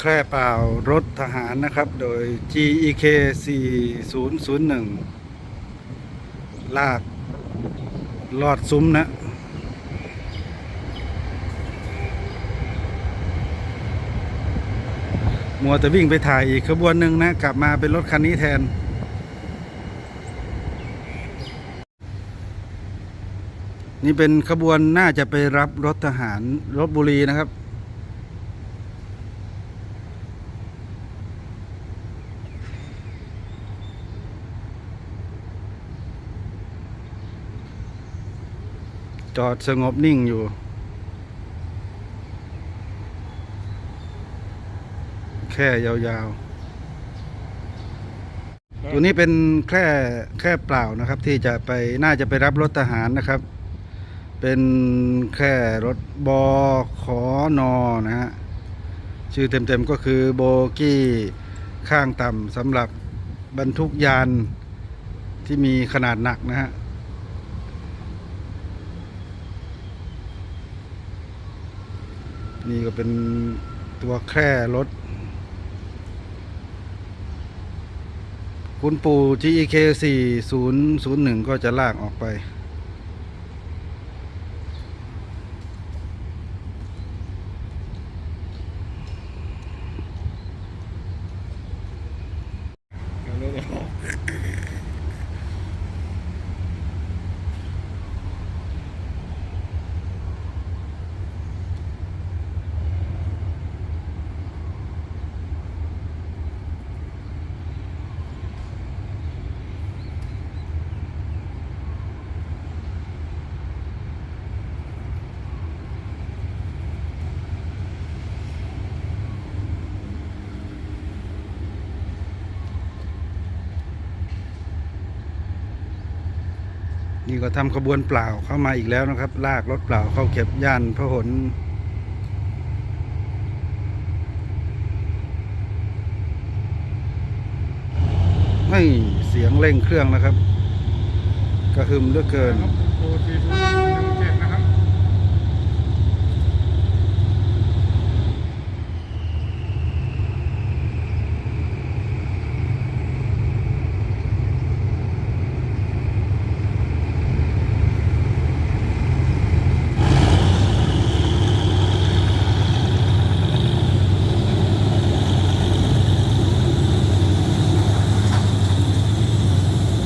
แคร่เปล่ารถทหารนะครับ โดย GEK 4001 ลากลอดซุ้มนะ มัวแต่วิ่งไปถ่ายอีกขบวนหนึ่งนะ กลับมาเป็นรถคันนี้แทนนี่เป็นขบวนน่าจะไปรับรถทหารรถบุรีนะครับ จอดสงบนิ่งอยู่ แค่ยาวๆ ตัวนี้เป็นแค่แค่เปล่านะครับ ที่จะไปน่าจะไปรับรถทหารนะครับ เป็นแค่รถบอขอนอนะฮะชื่อเต็มๆก็คือโบกี้ข้างต่ำสำหรับบรรทุกยานที่มีขนาดหนักนะฮะ นี่ก็เป็นตัวแคร่รถ คุณปู่ GEK 4001 ก็จะลากออกไป นี่ก็ทำขบวนเปล่าเข้ามาอีกแล้วนะครับ ลากรถเปล่าเข้าเก็บย่านพหลไม่เสียงเร่งเครื่องนะครับ กระหึ่มเหลือเกิน โอทีทูหนึ่งเจ็ดนะครับ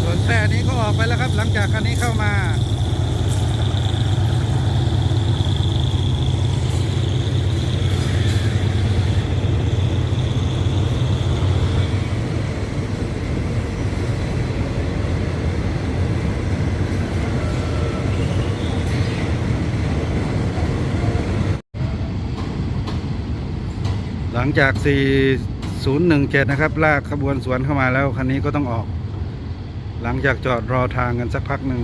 ส่วนแค่นี้ก็ออกไปแล้วครับ ห ลังจากคันนี้เข้ามาหลังจาก 4017 นะครับ ลากขบวนสวนเข้ามาแล้ว คันนี้ก็ต้องออก หลังจากจอดรอทางกันสักพักหนึ่ง